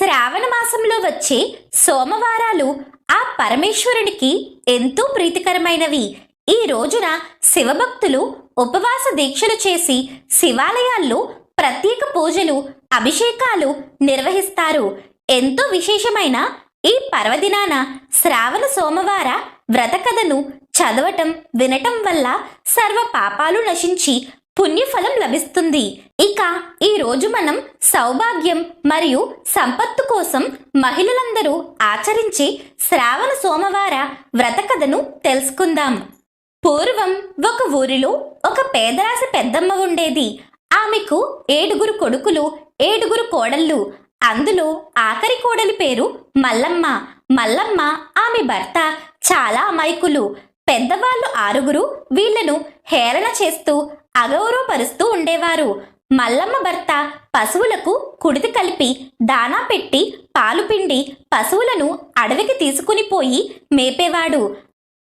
శ్రావణ మాసంలో వచ్చే సోమవారాలు ఆ పరమేశ్వరునికి ఎంతో ప్రీతికరమైనవి. ఈ రోజున శివభక్తులు ఉపవాస దీక్షలు చేసి శివాలయాల్లో ప్రత్యేక పూజలు అభిషేకాలు నిర్వహిస్తారు. ఎంతో విశేషమైన ఈ పర్వదినాన శ్రావణ సోమవార వ్రత కథను చదవటం వినటం వల్ల సర్వ పాపాలు నశించి పుణ్యఫలం లభిస్తుంది. ఇక ఈ రోజు మనం సౌభాగ్యం మరియు సంపత్తు కోసం మహిళలందరూ ఆచరించి శ్రావణ సోమవార వ్రత కథను తెలుసుకుందాం. పూర్వం ఒక ఊరిలో ఒక పేదరాశి పెద్దమ్మ ఉండేది. ఆమెకు ఏడుగురు కొడుకులు ఏడుగురు కోడళ్ళు. అందులో ఆఖరి కోడలి పేరు మల్లమ్మ. మల్లమ్మ ఆమె భర్త చాలా అమాయకులు. పెద్దవాళ్ళు ఆరుగురు వీళ్ళను హేళన చేస్తూ అగౌరవపరుస్తూ ఉండేవారు. మల్లమ్మ భర్త పశువులకు కుడితి కలిపి దానా పెట్టి పాలు పిండి పశువులను అడవికి తీసుకుని పోయి మేపేవాడు.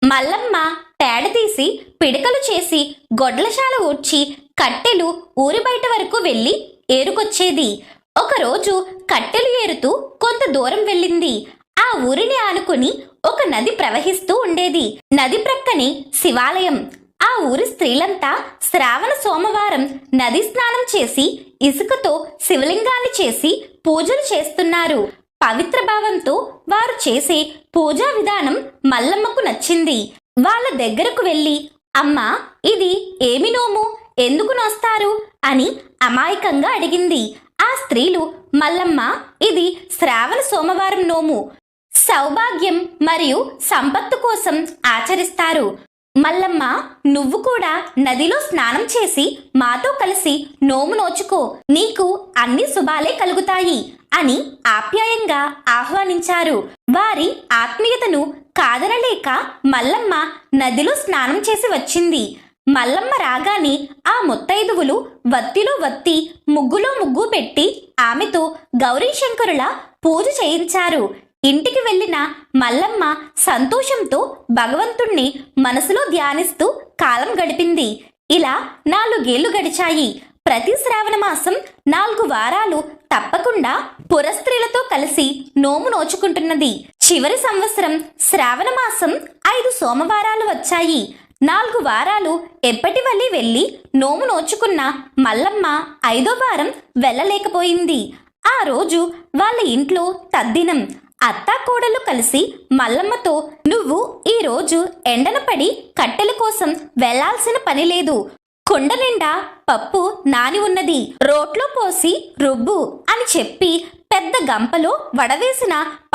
మల్లమ్మ పేడ తీసి పిడకలు చేసి గొడ్లశాల ఊడ్చి కట్టెలు ఊరి బయట వరకు వెళ్ళి ఏరుకొచ్చేది. ఒకరోజు కట్టెలు ఏరుతూ కొంత దూరం వెళ్ళింది. ఆ ఊరిని ఆనుకుని ఒక నది ప్రవహిస్తూ ఉండేది. నది ప్రక్కనే శివాలయం. ఆ ఊరి స్త్రీలంతా శ్రావణ సోమవారం నది స్నానం చేసి ఇసుకతో శివలింగాన్ని చేసి పూజలు చేస్తున్నారు. పవిత్ర భావంతో వారు చేసే పూజా విధానం మల్లమ్మకు నచ్చింది. వాళ్ళ దగ్గరకు వెళ్ళి అమ్మా ఇది ఏమి నోము? ఎందుకు నోస్తారు? అని అమాయకంగా అడిగింది. ఆ స్త్రీలు మల్లమ్మ ఇది శ్రావణ సోమవారం నోము. సౌభాగ్యం మరియు సంపత్తు కోసం ఆచరిస్తారు. మల్లమ్మ నువ్వు కూడా నదిలో స్నానం చేసి మాతో కలిసి నోము నోచుకో. నీకు అన్ని శుభాలే కలుగుతాయి అని ఆప్యాయంగా ఆహ్వానించారు. వారి ఆత్మీయతను కాదనలేక మల్లమ్మ నదిలో స్నానం చేసి వచ్చింది. మల్లమ్మ రాగానే ఆ ముత్తైదువులు వత్తిలో వత్తి ముగ్గులో ముగ్గు పెట్టి ఆమెతో గౌరీశంకరుల పూజ చేయించారు. ఇంటికి వెళ్ళిన మల్లమ్మ సంతోషంతో భగవంతుణ్ణి మనసులో ధ్యానిస్తూ కాలం గడిపింది. ఇలా నాలుగేళ్ళు గడిచాయి. ప్రతి శ్రావణ మాసం నాలుగు వారాలు తప్పకుండా పురస్త్రీలతో కలిసి నోము నోచుకుంటున్నది. చివరి సంవత్సరం శ్రావణ మాసం ఐదు సోమవారాలు వచ్చాయి. నాలుగు వారాలు ఎప్పటి వల్లి వెళ్ళి నోము నోచుకున్న మల్లమ్మ ఐదో వారం వెళ్ళలేకపోయింది. ఆ రోజు వాళ్ళ ఇంట్లో తద్దినం అత్తా కోడలు కలిసి మల్లమ్మతో నువ్వు ఈరోజు ఎండన పడి కట్టెల కోసం వెళ్ళాల్సిన పని లేదు. కుండ నిండా పప్పు నాని ఉన్నది. రోట్లో పోసి రుబ్బు అని చెప్పి పెద్ద గంపలో వడవేసిన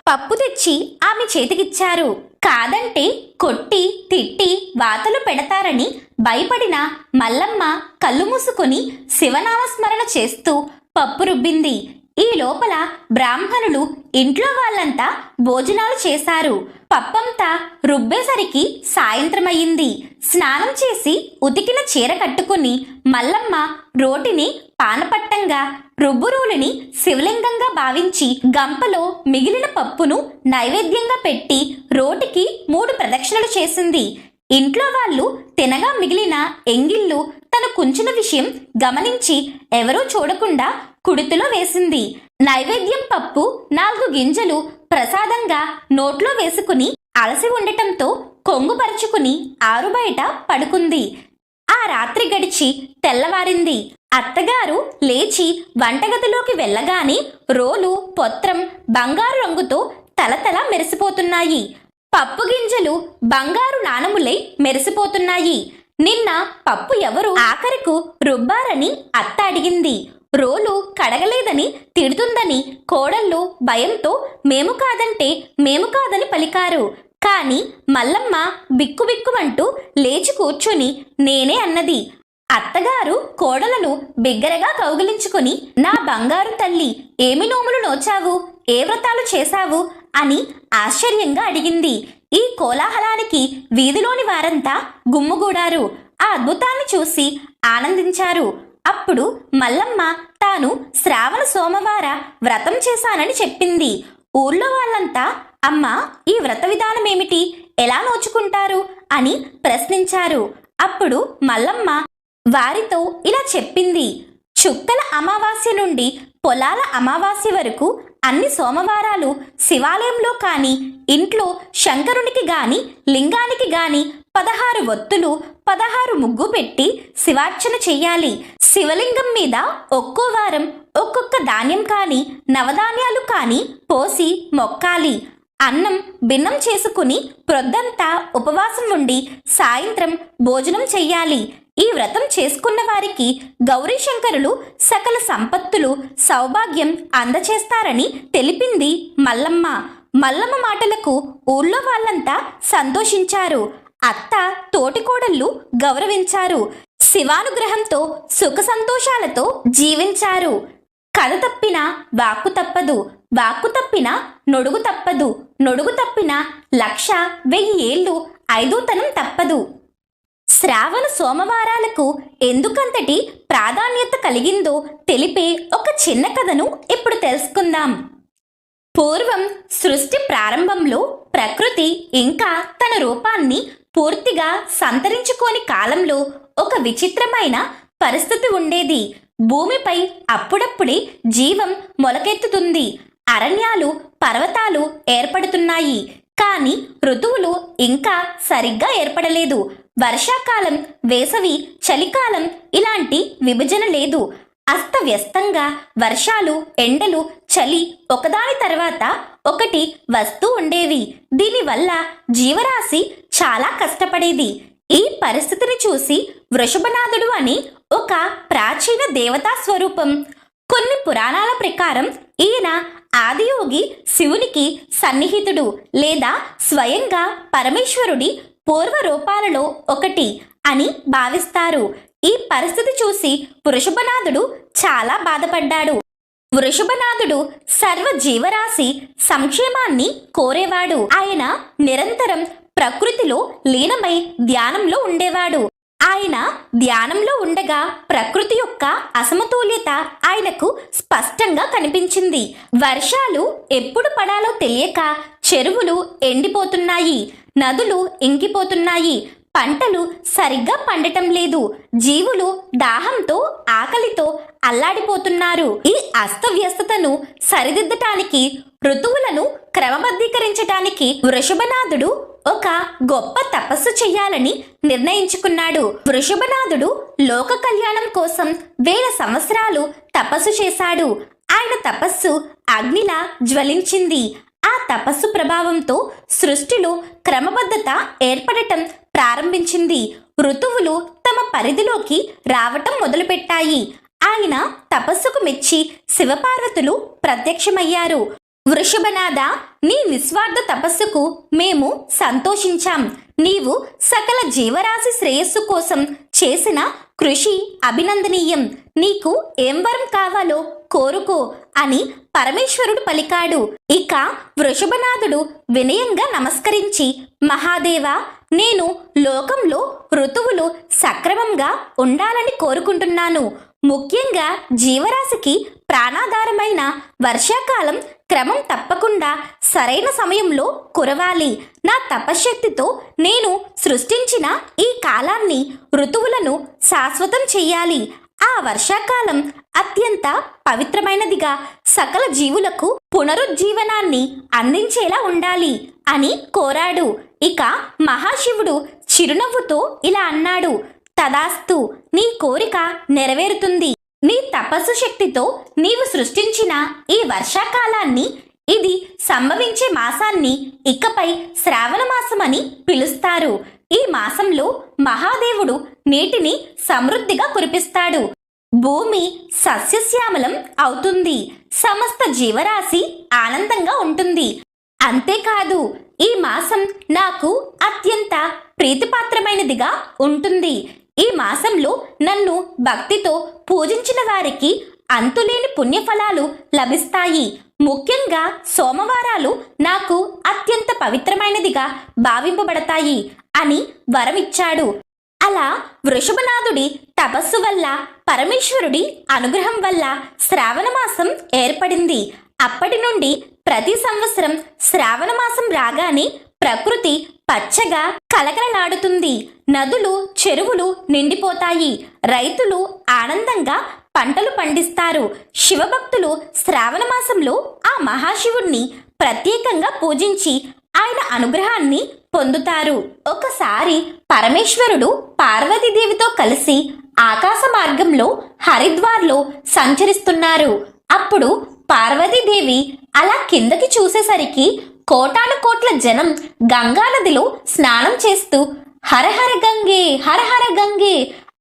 పప్పు తెచ్చి ఆమె చేతికిచ్చారు. కాదంటే కొట్టి తిట్టి వాతలు పెడతారని భయపడిన మల్లమ్మ కళ్ళు మూసుకొని శివనామస్మరణ చేస్తూ పప్పు రుబ్బింది. ఈ లోపల బ్రాహ్మణులు ఇంట్లో వాళ్ళంతా భోజనాలు చేశారు. పప్పంతా రుబ్బేసరికి సాయంత్రమయ్యింది. స్నానం చేసి ఉతికిన చీర కట్టుకుని మల్లమ్మ రోటిని పానపట్టంగా రుబ్బురూలిని శివలింగంగా భావించి గంపలో మిగిలిన పప్పును నైవేద్యంగా పెట్టి రోటికి మూడు ప్రదక్షిణలు చేసింది. ఇంట్లో వాళ్ళు తినగా మిగిలిన ఎంగిళ్ళు తను కుంచిన విషయం గమనించి ఎవరూ చూడకుండా కుడితిలో వేసింది. నైవేద్యం పప్పు నాలుగు గింజలు ప్రసాదంగా నోట్లో వేసుకుని అలసి ఉండటంతో కొంగుపరుచుకుని ఆరుబయట పడుకుంది. ఆ రాత్రి గడిచి తెల్లవారింది. అత్తగారు లేచి వంటగదిలోకి వెళ్ళగానే రోలు పొత్రం బంగారు రంగుతో తలతల మెరిసిపోతున్నాయి. పప్పు గింజలు బంగారు నాణములై మెరిసిపోతున్నాయి. నిన్న పప్పు ఎవరు ఆఖరికు రుబ్బారని అత్త అడిగింది. రోలు కడగలేదని తిడుతుందని కోడళ్ళు భయంతో మేము కాదంటే మేము కాదని పలికారు. కాని మల్లమ్మ బిక్కుబిక్కుమంటూ లేచి కూర్చుని నేనే అన్నది. అత్తగారు కోడలను బిగ్గరగా కౌగిలించుకుని నా బంగారు తల్లి ఏమి నోములు నోచావు ఏ వ్రతాలు చేశావు అని ఆశ్చర్యంగా అడిగింది. ఈ కోలాహలానికి వీధిలోని వారంతా గుమ్ముగూడారు. ఆ అద్భుతాన్ని చూసి ఆనందించారు. అప్పుడు మల్లమ్మ తాను శ్రావణ సోమవార వ్రతం చేశానని చెప్పింది. ఊర్లో వాళ్ళంతా అమ్మ ఈ వ్రత విధానం ఏమిటి ఎలా నోచుకుంటారు? అని ప్రశ్నించారు. అప్పుడు మల్లమ్మ వారితో ఇలా చెప్పింది. చుక్కల అమావాస్య నుండి పొలాల అమావాస్య వరకు అన్ని సోమవారాలు శివాలయంలో కానీ ఇంట్లో శంకరునికి గాని లింగానికి గాని పదహారు ఒత్తులు పదహారు ముగ్గు పెట్టి శివార్చన చెయ్యాలి. శివలింగం మీద ఒక్కో వారం ఒక్కొక్క ధాన్యం కానీ నవధాన్యాలు కానీ పోసి మొక్కాలి. అన్నం భిన్నం చేసుకుని ప్రొద్దంతా ఉపవాసం ఉండి సాయంత్రం భోజనం చెయ్యాలి. ఈ వ్రతం చేసుకున్న వారికి గౌరీశంకరులు సకల సంపత్తులు సౌభాగ్యం అందచేస్తారని తెలిపింది మల్లమ్మ. మల్లమ్మ మాటలకు ఊళ్ళో వాళ్ళంతా సంతోషించారు. అత్త తోటికోడళ్ళు గౌరవించారు. శివానుగ్రహంతో సుఖ సంతోషాలతో జీవించారు. కథ తప్పిన వాక్కు తప్పదు వాక్కు తప్పిన నొడుగు తప్పదు నొడుగు తప్పిన లక్ష వెయ్యి ఏళ్ళు ఐదోతనం తప్పదు. శ్రావణ సోమవారాలకు ఎందుకంతటి ప్రాధాన్యత కలిగిందో తెలిపే ఒక చిన్న కథను ఇప్పుడు తెలుసుకుందాం. పూర్వం సృష్టి ప్రారంభంలో ప్రకృతి ఇంకా తన రూపాన్ని పూర్తిగా సంతరించుకోని కాలంలో ఒక విచిత్రమైన పరిస్థితి ఉండేది. భూమిపై అప్పుడప్పుడే జీవం మొలకెత్తుతుంది. అరణ్యాలు పర్వతాలు ఏర్పడుతున్నాయి. కానీ ఋతువులు ఇంకా సరిగ్గా ఏర్పడలేదు. వర్షాకాలం వేసవి చలికాలం ఇలాంటి విభజన లేదు. అస్తవ్యస్తంగా వర్షాలు ఎండలు చలి ఒకదాని తర్వాత ఒకటి వస్తూ ఉండేవి. దీనివల్ల జీవరాశి చాలా కష్టపడేది. ఈ పరిస్థితిని చూసి వృషభనాథుడు అని ఒక ప్రాచీన దేవతా స్వరూపం. కొన్ని పురాణాల ప్రకారం ఈయన ఆదియోగి శివునికి సన్నిహితుడు లేదా స్వయంగా పరమేశ్వరుడి పూర్వ రూపాలలో ఒకటి అని భావిస్తారు. ఈ పరిస్థితి చూసి వృషభనాథుడు చాలా బాధపడ్డాడు. వృషభనాథుడు సర్వ జీవరాశి సంక్షేమాన్ని కోరేవాడు. ఆయన నిరంతరం ప్రకృతిలో లీనమై ధ్యానంలో ఉండేవాడు. ఆయన ధ్యానంలో ఉండగా ప్రకృతి యొక్క అసమతుల్యత ఆయనకు స్పష్టంగా కనిపించింది. వర్షాలు ఎప్పుడు పడాలో తెలియక చెరువులు ఎండిపోతున్నాయి నదులు ఇంకిపోతున్నాయి పంటలు సరిగ్గా పండటం లేదు. జీవులు దాహంతో ఆకలితో అల్లాడిపోతున్నారు. ఈ అస్తవ్యస్తతను సరిదిద్దటానికి ఋతువులను క్రమబద్ధీకరించటానికి వృషభనాథుడు ఒక గొప్ప తపస్సు చెయ్యాలని నిర్ణయించుకున్నాడు. వృషభనాథుడు లోక కళ్యాణం కోసం వేల సంవత్సరాలు తపస్సు చేశాడు. ఆయన తపస్సు అగ్నిలా జ్వలించింది. ఆ తపస్సు ప్రభావంతో సృష్టిలో క్రమబద్ధత ఏర్పడటం ప్రారంభించింది. ఋతువులు తమ పరిధిలోకి రావటం మొదలుపెట్టాయి. ఆయన తపస్సుకు మెచ్చి శివపార్వతులు ప్రత్యక్షమయ్యారు. వృషభనాథ నీ నిస్వార్థ తపస్సుకు మేము సంతోషించాం. నీవు సకల జీవరాశి శ్రేయస్సు కోసం చేసిన కృషి అభినందనీయం. నీకు ఏం వరం కావాలో కోరుకో అని పరమేశ్వరుడు పలికాడు. ఇక వృషభనాథుడు వినయంగా నమస్కరించి మహాదేవ నేను లోకంలో ఋతువులు సక్రమంగా ఉండాలని కోరుకుంటున్నాను. ముఖ్యంగా జీవరాశికి ప్రాణాధారమైన వర్షాకాలం క్రమం తప్పకుండా సరైన సమయంలో కురవాలి. నా తపశ్శక్తితో నేను సృష్టించిన ఈ కాలాన్ని ఋతువులను శాశ్వతం చెయ్యాలి ఆ వర్షాకాలం అత్యంత పవిత్రమైనదిగా సకల జీవులకు పునరుజ్జీవనాన్ని అందించేలా ఉండాలి అని కోరాడు. ఇక మహాశివుడు చిరునవ్వుతో ఇలా అన్నాడు తదాస్తు నీ కోరిక నెరవేరుతుంది. నీ తపస్సు శక్తితో నీవు సృష్టించిన ఈ వర్షాకాలాన్ని ఇది సంభవించే మాసాన్ని ఇకపై శ్రావణ మాసమని పిలుస్తారు. ఈ మాసంలో మహాదేవుడు నీటిని సమృద్ధిగా కురిపిస్తాడు. భూమి సస్యశ్యామలం అవుతుంది. సమస్త జీవరాశి ఆనందంగా ఉంటుంది. అంతేకాదు ఈ మాసం నాకు అత్యంత ప్రీతిపాత్రమైనదిగా ఉంటుంది. ఈ మాసంలో నన్ను భక్తితో పూజించిన వారికి అంతులేని పుణ్యఫలాలు లభిస్తాయి. ముఖ్యంగా సోమవారాలు నాకు అత్యంత పవిత్రమైనదిగా భావింపబడతాయి అని వరమిచ్చాడు. అలా వృషభనాథుడి తపస్సు వల్ల పరమేశ్వరుడి అనుగ్రహం వల్ల శ్రావణమాసం ఏర్పడింది. అప్పటి నుండి ప్రతి సంవత్సరం శ్రావణ మాసం రాగానే ప్రకృతి పచ్చగా కలకలలాడుతుంది. నదులు చెరువులు నిండిపోతాయి. రైతులు ఆనందంగా పంటలు పండిస్తారు. శివభక్తులు శ్రావణ మాసంలో ఆ మహాశివుణ్ణి ప్రత్యేకంగా పూజించి ఆయన అనుగ్రహాన్ని పొందుతారు. ఒకసారి పరమేశ్వరుడు పార్వతీదేవితో కలిసి ఆకాశ మార్గంలో హరిద్వార్లో సంచరిస్తున్నారు. అప్పుడు పార్వతీదేవి అలా కిందకి చూసేసరికి కోటాను కోట్ల జనం గంగా నదిలో స్నానం చేస్తూ హరహర గంగే హరహర గంగే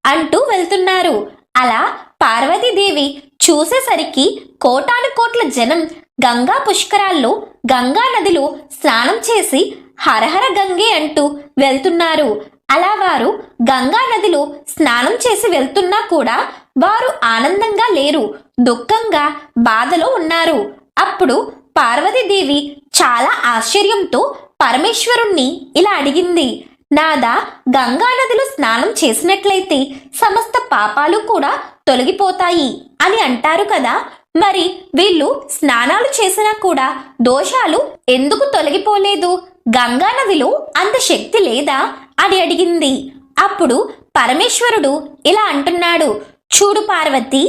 అంటూ వెళ్తున్నారు. అలా పార్వతీదేవి చూసేసరికి కోటాను కోట్ల జనం గంగా పుష్కరాల్లో గంగా నదిలో స్నానం చేసి హరహర గంగే అంటూ వెళ్తున్నారు. అలా వారు గంగా నదిలో స్నానం చేసి వెళ్తున్నా కూడా వారు ఆనందంగా లేరు దుఃఖంగా బాధలో ఉన్నారు. అప్పుడు పార్వతీదేవి చాలా ఆశ్చర్యంతో పరమేశ్వరుణ్ణి ఇలా అడిగింది. నాదా గంగా నదిలో స్నానం చేసినట్లయితే సమస్త పాపాలు కూడా తొలగిపోతాయి అని అంటారు కదా. మరి వీళ్ళు స్నానాలు చేసినా కూడా దోషాలు ఎందుకు తొలగిపోలేదు? గంగా నదిలో అంత శక్తి లేదా? అని అడిగింది. అప్పుడు పరమేశ్వరుడు ఇలా అంటున్నాడు. చూడు పార్వతి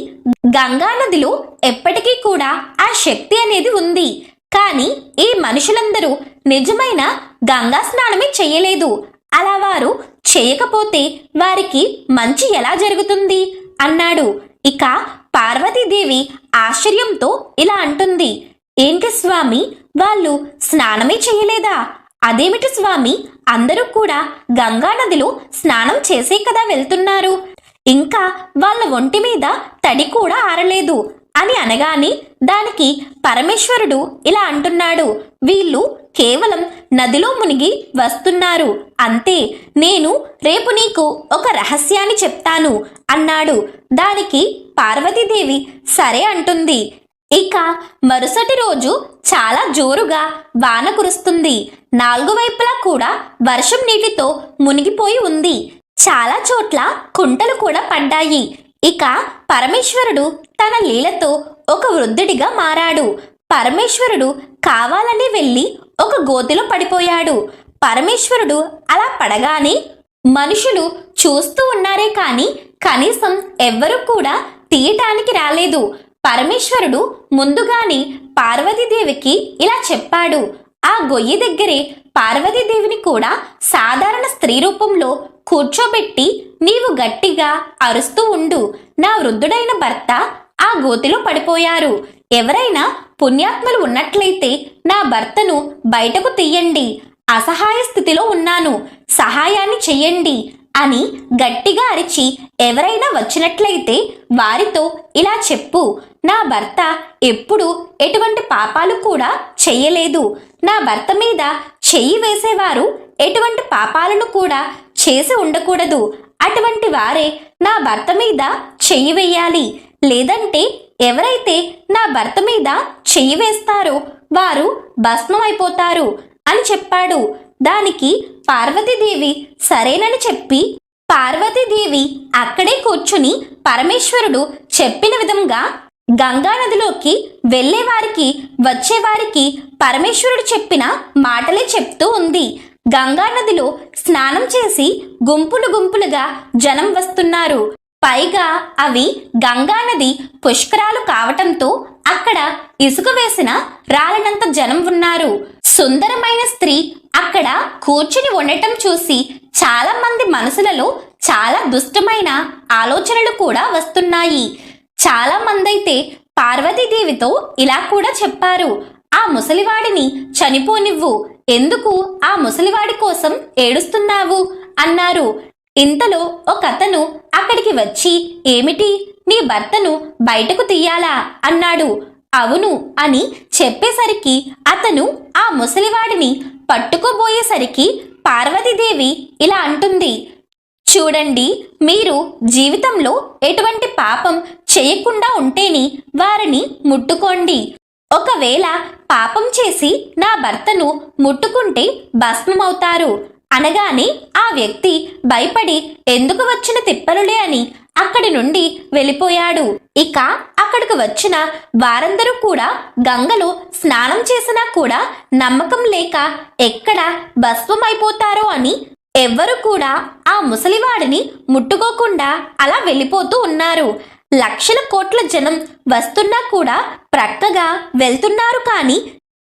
గంగా నదిలో ఎప్పటికీ కూడా ఆ శక్తి అనేది ఉంది. కానీ ఈ మనుషులందరూ నిజమైన గంగా స్నానమే చెయ్యలేదు అలా వారు చేయకపోతే వారికి మంచి ఎలా జరుగుతుంది? అన్నాడు. ఇక పార్వతీదేవి ఆశ్చర్యంతో ఇలా అంటుంది. ఏంటి స్వామి వాళ్ళు స్నానమే చేయలేదా? అదేమిటి స్వామి అందరూ కూడా గంగా నదిలో స్నానం చేసే కదా వెళ్తున్నారు. ఇంకా వాళ్ళ ఒంటి మీద తడి కూడా ఆరలేదు. అని అనగానే దానికి పరమేశ్వరుడు ఇలా అంటున్నాడు వీళ్ళు కేవలం నదిలో మునిగి వస్తున్నారు. అంతే నేను రేపు నీకు ఒక రహస్యాన్ని చెప్తాను అన్నాడు. దానికి పార్వతీదేవి సరే అంటుంది. ఇక మరుసటి రోజు చాలా జోరుగా వాన కురుస్తుంది. నాలుగు వైపులా కూడా వర్షం నీటితో మునిగిపోయి ఉంది. చాలా చోట్ల కుంటలు కూడా పడ్డాయి. ఇక పరమేశ్వరుడు తన లీలతో ఒక వృద్ధుడిగా మారాడు. పరమేశ్వరుడు కావాలని వెళ్ళి ఒక గోతిలో పడిపోయాడు. పరమేశ్వరుడు అలా పడగానే మనుషులు చూస్తూ ఉన్నారే కాని కనీసం ఎవ్వరూ కూడా తీయటానికి రాలేదు. పరమేశ్వరుడు ముందుగానే పార్వతీదేవికి ఇలా చెప్పాడు. ఆ గొయ్యి దగ్గరే పార్వతీదేవిని కూడా సాధారణ స్త్రీ రూపంలో కూర్చోబెట్టి నీవు గట్టిగా అరుస్తూ ఉండు. నా వృద్ధుడైన భర్త ఆ గోతిలో పడిపోయారు. ఎవరైనా పుణ్యాత్మలు ఉన్నట్లయితే నా భర్తను బయటకు తీయండి. అసహాయ స్థితిలో ఉన్నాను. సహాయాన్ని చెయ్యండి అని గట్టిగా అరిచి ఎవరైనా వచ్చినట్లయితే వారితో ఇలా చెప్పు. నా భర్త ఎప్పుడు ఎటువంటి పాపాలు కూడా చెయ్యలేదు. నా భర్త మీద చెయ్యి వేసేవారు ఎటువంటి పాపాలను కూడా చేసి ఉండకూడదు. అటువంటి వారే నా భర్త మీద చెయ్యి వేయాలి. లేదంటే ఎవరైతే నా భర్త మీద చెయ్యి వేస్తారో వారు భస్మమైపోతారు అని చెప్పాడు. దానికి పార్వతీదేవి సరేనని చెప్పి పార్వతీదేవి అక్కడే కూర్చుని పరమేశ్వరుడు చెప్పిన విధంగా గంగా నదిలోకి వెళ్ళేవారికి వచ్చేవారికి పరమేశ్వరుడు చెప్పిన మాటలే చెప్తూ ఉంది. గంగా నదిలో స్నానం చేసి గుంపులు గుంపులుగా జనం వస్తున్నారు. పైగా అవి గంగా నది పుష్కరాలు కావటంతో అక్కడ ఇసుక వేసిన రాలనంత జనం ఉన్నారు. సుందరమైన స్త్రీ అక్కడ కూర్చుని ఉండటం చూసి చాలా మంది మనసులలో చాలా దుష్టమైన ఆలోచనలు కూడా వస్తున్నాయి. చాలా మందైతే పార్వతీదేవితో ఇలా కూడా చెప్పారు. ఆ ముసలివాడిని చనిపోనివ్వు. ఎందుకు ఆ ముసలివాడి కోసం ఏడుస్తున్నావు? అన్నారు. ఇంతలో ఒక అతను అక్కడికి వచ్చి ఏమిటి? నీ భర్తను బయటకు తీయాలా? అన్నాడు. అవును అని చెప్పేసరికి అతను ఆ ముసలివాడిని పట్టుకోబోయేసరికి పార్వతీదేవి ఇలా అంటుంది. చూడండి మీరు జీవితంలో ఎటువంటి పాపం చేయకుండా ఉంటేనే వారిని ముట్టుకోండి. ఒకవేళ పాపం చేసి నా భర్తను ముట్టుకుంటే భస్మమవుతారు. అనగానే ఆ వ్యక్తి భయపడి ఎందుకు వచ్చిన తిప్పలులే అని అక్కడి నుండి వెళ్ళిపోయాడు. ఇక అక్కడికి వచ్చిన వారందరూ కూడా గంగలో స్నానం చేసినా కూడా నమ్మకం లేక ఎక్కడ భస్మమైపోతారో అని ఎవ్వరు కూడా ఆ ముసలివాడిని ముట్టుకోకుండా అలా వెళ్ళిపోతూ ఉన్నారు. లక్షల కోట్ల జనం వస్తున్నా కూడా ప్రక్కగా వెళ్తున్నారు కానీ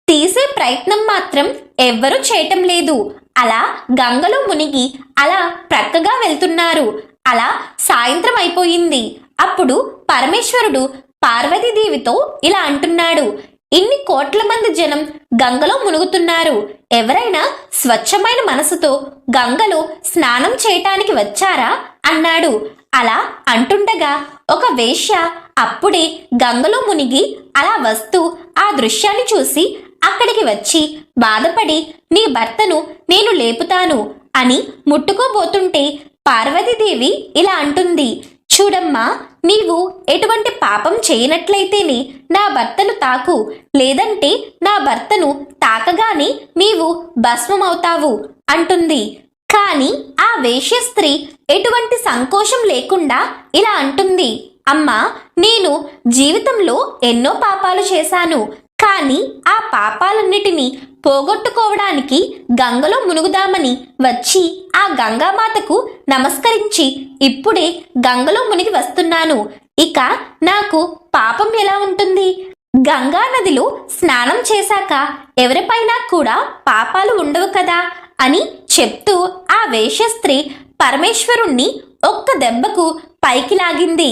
తీసే ప్రయత్నం మాత్రం ఎవ్వరూ చేయటం లేదు. అలా గంగలో మునిగి అలా ప్రక్కగా వెళ్తున్నారు. అలా సాయంత్రం అయిపోయింది. అప్పుడు పరమేశ్వరుడు పార్వతీదేవితో ఇలా అంటున్నాడు. ఇన్ని కోట్ల మంది జనం గంగలో మునుగుతున్నారు. ఎవరైనా స్వచ్ఛమైన మనసుతో గంగలో స్నానం చేయటానికి వచ్చారా? అన్నాడు. అలా అంటుండగా ఒక వేశ్య అప్పుడే గంగలో మునిగి అలా వస్తూ ఆ దృశ్యాన్ని చూసి అక్కడికి వచ్చి బాధపడి నీ భర్తను నేను లేపుతాను అని ముట్టుకోబోతుంటే పార్వతీదేవి ఇలా అంటుంది చూడమ్మా నీవు ఎటువంటి పాపం చేయనట్లయితేనే నా భర్తను తాకు లేదంటే నా భర్తను తాకగానే నీవు భస్మమవుతావు అంటుంది. కానీ ఆ వేష్య స్త్రీ ఎటువంటి సంకోచం లేకుండా ఇలా అంటుంది. అమ్మా నేను జీవితంలో ఎన్నో పాపాలు చేశాను కానీ ఆ పాపాలన్నిటినీ పోగొట్టుకోవడానికి గంగలో మునుగుదామని వచ్చి ఆ గంగామాతకు నమస్కరించి ఇప్పుడే గంగలో మునిగి వస్తున్నాను. ఇక నాకు పాపం ఎలా ఉంటుంది? గంగా నదిలో స్నానం చేశాక ఎవరిపైనా కూడా పాపాలు ఉండవు కదా? అని చెప్తూ ఆ వేషస్త్రీ పరమేశ్వరుణ్ణి ఒక్క దెబ్బకు పైకి లాగింది.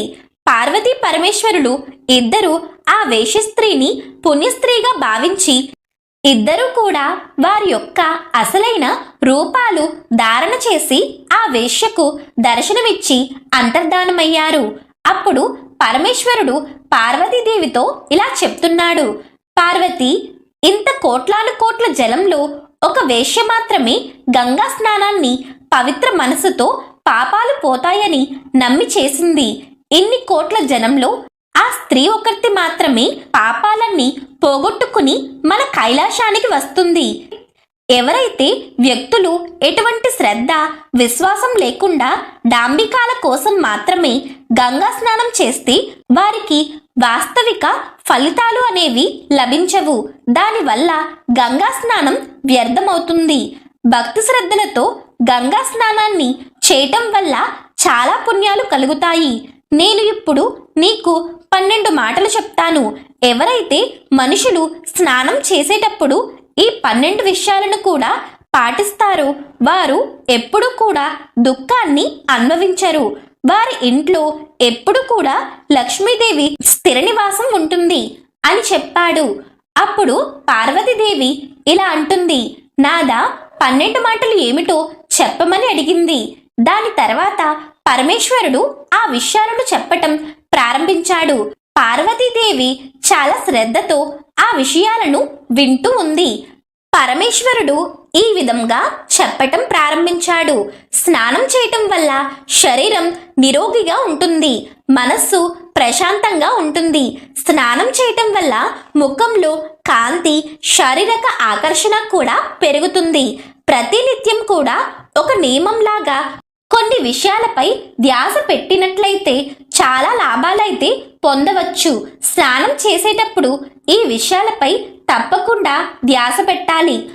పార్వతీ పరమేశ్వరులు ఇద్దరు ఆ వేషస్త్రీని పుణ్యస్త్రీగా భావించి ఇద్దరూ కూడా వారి యొక్క అసలైన రూపాలు ధారణ చేసి ఆ వేష్యకు దర్శనమిచ్చి అంతర్ధానమయ్యారు. అప్పుడు పరమేశ్వరుడు పార్వతీదేవితో ఇలా చెప్తున్నాడు పార్వతి ఇంత కోట్లాను కోట్ల జలంలో ఒక వేష్య మాత్రమే గంగా స్నానాన్ని పవిత్ర మనసుతో పాపాలు పోతాయని నమ్మి చేసింది. ఇన్ని కోట్ల జనంలో ఆ స్త్రీ ఒకరితి మాత్రమే పాపాలన్నీ పోగొట్టుకుని మన కైలాసానికి వస్తుంది. ఎవరైతే వ్యక్తులు ఎటువంటి శ్రద్ధ విశ్వాసం లేకుండా డాంబికాల కోసం మాత్రమే గంగా స్నానం చేస్తే వారికి వాస్తవిక ఫలితాలు అనేవి లభించవు. దానివల్ల గంగా స్నానం వ్యర్థమవుతుంది. భక్తి శ్రద్ధలతో గంగా స్నానాన్ని చేయటం వల్ల చాలా పుణ్యాలు కలుగుతాయి. నేను ఇప్పుడు నీకు పన్నెండు మాటలు చెప్తాను. ఎవరైతే మనుషులు స్నానం చేసేటప్పుడు ఈ పన్నెండు విషయాలను కూడా పాటిస్తారు. వారు ఎప్పుడు కూడా దుఃఖాన్ని అనుభవించరు. వారి ఇంట్లో ఎప్పుడు కూడా లక్ష్మీదేవి స్థిర నివాసం ఉంటుంది అని చెప్పాడు. అప్పుడు పార్వతీదేవి ఇలా అంటుంది నాదా పన్నెండు మాటలు ఏమిటో చెప్పమని అడిగింది. దాని తర్వాత పరమేశ్వరుడు ఆ విషయాలను చెప్పటం ప్రారంభించాడు. పార్వతీదేవి చాలా శ్రద్ధతో ఆ విషయాలను వింటూ ఉంది. పరమేశ్వరుడు ఈ విధంగా చెప్పటం ప్రారంభించాడు. స్నానం చేయటం వల్ల శరీరం నిరోగిగా ఉంటుంది. మనస్సు ప్రశాంతంగా ఉంటుంది. స్నానం చేయటం వల్ల ముఖంలో కాంతి శారీరక ఆకర్షణ కూడా పెరుగుతుంది. ప్రతినిత్యం కూడా ఒక నియమంలాగా కొన్ని విషయాలపై ధ్యాస పెట్టినట్లయితే చాలా లాభాలైతే పొందవచ్చు. స్నానం చేసేటప్పుడు ఈ విషయాలపై తప్పకుండా ధ్యాస పెట్టాలి.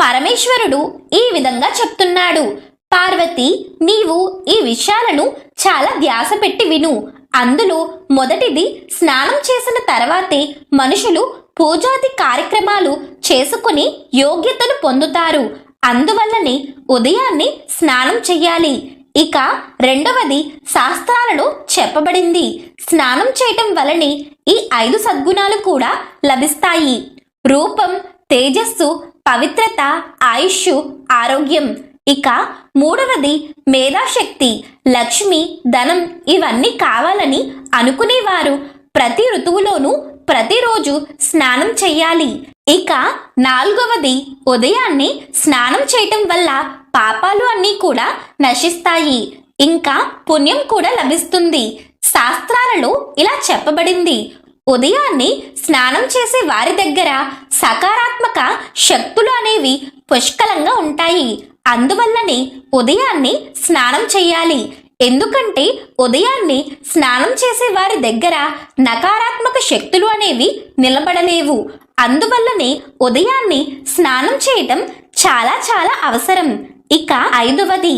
పరమేశ్వరుడు ఈ విధంగా చెప్తున్నాడు. పార్వతి నీవు ఈ విషయాలను చాలా ధ్యాస పెట్టి విను. అందులో మొదటిది స్నానం చేసిన తర్వాతే మనుషులు పూజాది కార్యక్రమాలు చేసుకుని యోగ్యతను పొందుతారు. అందువల్లనే ఉదయాన్నే స్నానం చెయ్యాలి ఇక రెండవది శాస్త్రాలలో చెప్పబడింది. స్నానం చేయటం వలనే ఈ ఐదు సద్గుణాలు కూడా లభిస్తాయి. రూపం తేజస్సు పవిత్రత ఆయుష్ ఆరోగ్యం. ఇక మూడవది మేధాశక్తి లక్ష్మి ధనం ఇవన్నీ కావాలని అనుకునేవారు. ప్రతి ఋతువులోనూ ప్రతిరోజు స్నానం చేయాలి. ఇక నాలుగవది ఉదయాన్నే స్నానం చేయటం వల్ల పాపాలు అన్నీ కూడా నశిస్తాయి. ఇంకా పుణ్యం కూడా లభిస్తుంది. శాస్త్రాలలో ఇలా చెప్పబడింది. ఉదయాన్నే స్నానం చేసే వారి దగ్గర సకారాత్మక శక్తులు అనేవి పుష్కలంగా ఉంటాయి. అందువల్లనే ఉదయాన్నే స్నానం చేయాలి. ఎందుకంటే ఉదయాన్నే స్నానం చేసే వారి దగ్గర నకారాత్మక శక్తులు అనేవి నిలబడలేవు. అందువల్లనే ఉదయాన్నే స్నానం చేయటం చాలా చాలా అవసరం. ఇక ఐదవది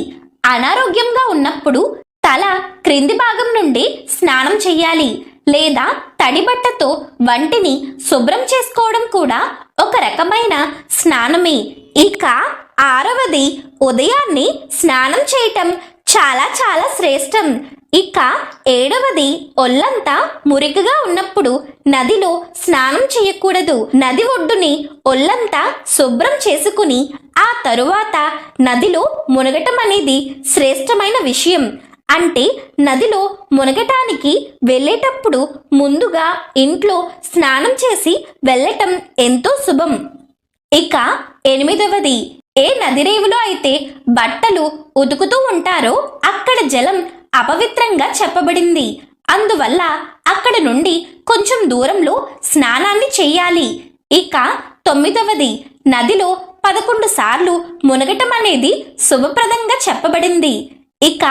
అనారోగ్యంగా ఉన్నప్పుడు తల క్రింది భాగం నుండి స్నానం చేయాలి లేదా తడి బట్టతో వంటిని శుభ్రం చేసుకోవడం కూడా ఒక రకమైన స్నానమే. ఇక ఆరవది ఉదయాన్నే స్నానం చేయటం. చాలా చాలా శ్రేష్టం. ఇక ఏడవది ఒళ్ళంతా మురికిగా ఉన్నప్పుడు నదిలో స్నానం చేయకూడదు. నది ఒడ్డుని ఒళ్ళంతా శుభ్రం చేసుకుని ఆ తరువాత నదిలో మునగటం అనేది శ్రేష్టమైన విషయం. అంటే నదిలో మునగటానికి వెళ్ళేటప్పుడు ముందుగా ఇంట్లో స్నానం చేసి వెళ్ళటం ఎంతో శుభం. ఇక ఎనిమిదవది ఏ నదిరేవులో అయితే బట్టలు ఉతుకుతూ ఉంటారో అక్కడ జలం అపవిత్రంగా చెప్పబడింది. అందువల్ల అక్కడ నుండి కొంచెం దూరంలో స్నానాన్ని చెయ్యాలి ఇక తొమ్మిదవది నదిలో పదకొండు సార్లు మునగటం అనేది శుభప్రదంగా చెప్పబడింది. ఇక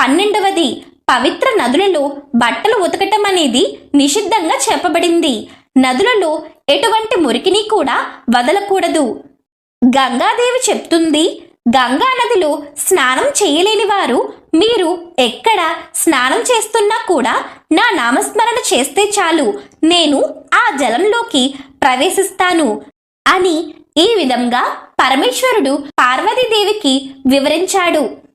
పన్నెండవది పవిత్ర నదులలో బట్టలు ఉతకటం అనేది నిషిద్ధంగా చెప్పబడింది. నదులలో ఎటువంటి మురికిని కూడా వదలకూడదు. గంగాదేవి చెప్తుంది గంగా నదిలో స్నానం చేయలేని వారు మీరు ఎక్కడ స్నానం చేస్తున్నా కూడా నా నామస్మరణ చేస్తే చాలు. నేను ఆ జలంలోకి ప్రవేశిస్తాను అని ఈ విధంగా పరమేశ్వరుడు పార్వతీదేవికి వివరించాడు.